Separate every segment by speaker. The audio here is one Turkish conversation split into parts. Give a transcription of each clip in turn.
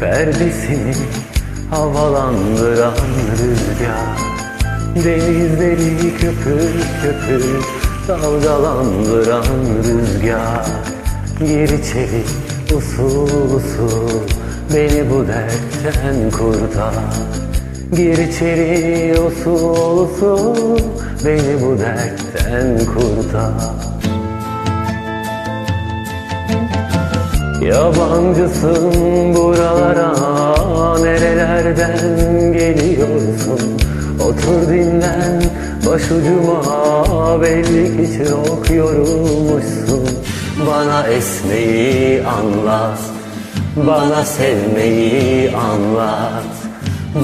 Speaker 1: perdesini havalandıran rüzgar. Denizleri köpür köpür dalgalandıran rüzgar. Gir içeri usul usul beni bu dertten kurtar. Gir içeri usul usul beni bu dertten kurtar Yabancısın buralara nerelerden geliyorsun? Otur dinlen başucuma belli ki çok yorulmuşsun. Bana esmeyi anlat bana sevmeyi anlat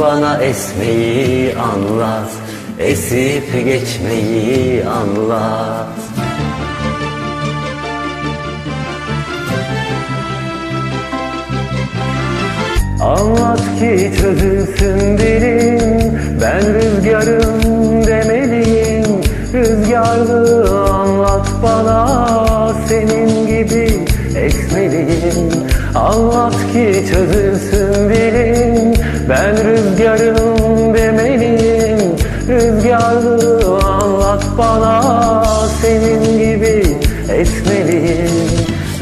Speaker 1: Bana esmeyi anlat Esip geçmeyi anlat Anlat ki çözülsün dilim. Ben rüzgarım demeliyim. Rüzgarlı anlat bana. Senin gibi esmeliyim. Anlat ki çözülsün dilim. Ben rüzgarım demeliyim. Rüzgarlı anlat bana. Senin gibi esmeliyim.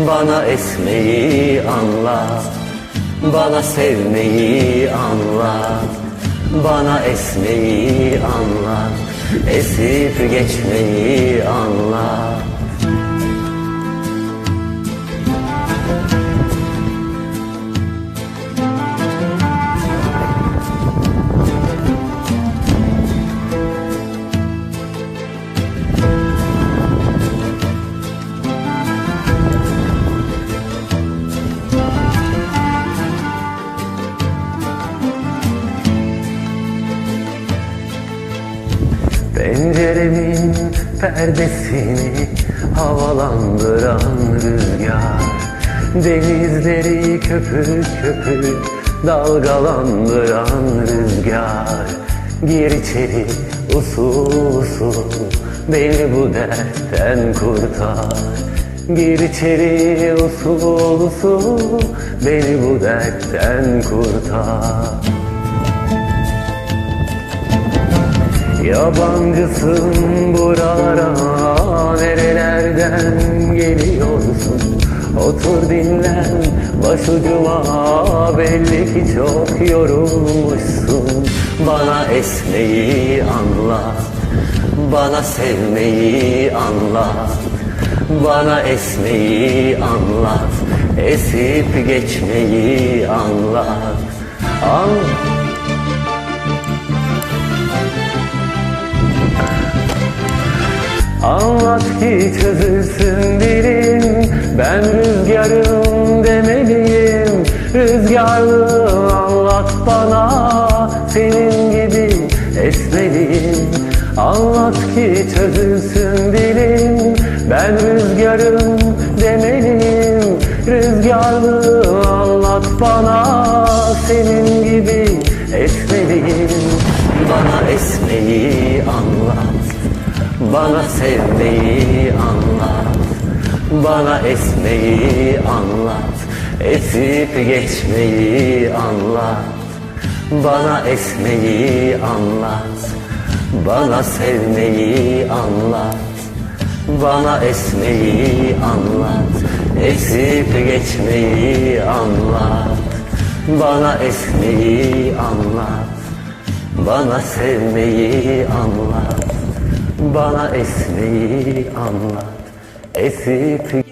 Speaker 1: Bana esmeyi anlat bana sevmeyi anlat Bana esmeyi anlat Esip geçmeyi anlat perdesini havalandıran rüzgar Denizleri köpük köpük dalgalandıran rüzgar. Gir içeri usul usul beni bu dertten kurtar. Gir içeri usul usul beni bu dertten kurtar Yabancısın buralara nerelerden geliyorsun? Otur dinlen başucuma belli ki çok yorulmuşsun. Bana esmeyi anlat bana sevmeyi anlat Bana esmeyi anlat Esip geçmeyi anlat Anlat Anlat ki çözülsün dilim Ben rüzgarım demeliyim. Rüzgarlı anlat bana. Senin gibi esmeliyim. Anlat ki çözülsün dilim Ben rüzgarım demeliyim. Rüzgarlı anlat bana. Senin gibi esmeliyim. Bana esmeyi anlat bana sevmeyi anlat. Bana esmeyi anlat. Esip geçmeyi anlat. Bana esmeyi anlat. Bana sevmeyi anlat. Bana esmeyi anlat. Esip geçmeyi anlat. Bana esmeyi anlat. Bana sevmeyi anlat bana esmeyi anlat Esip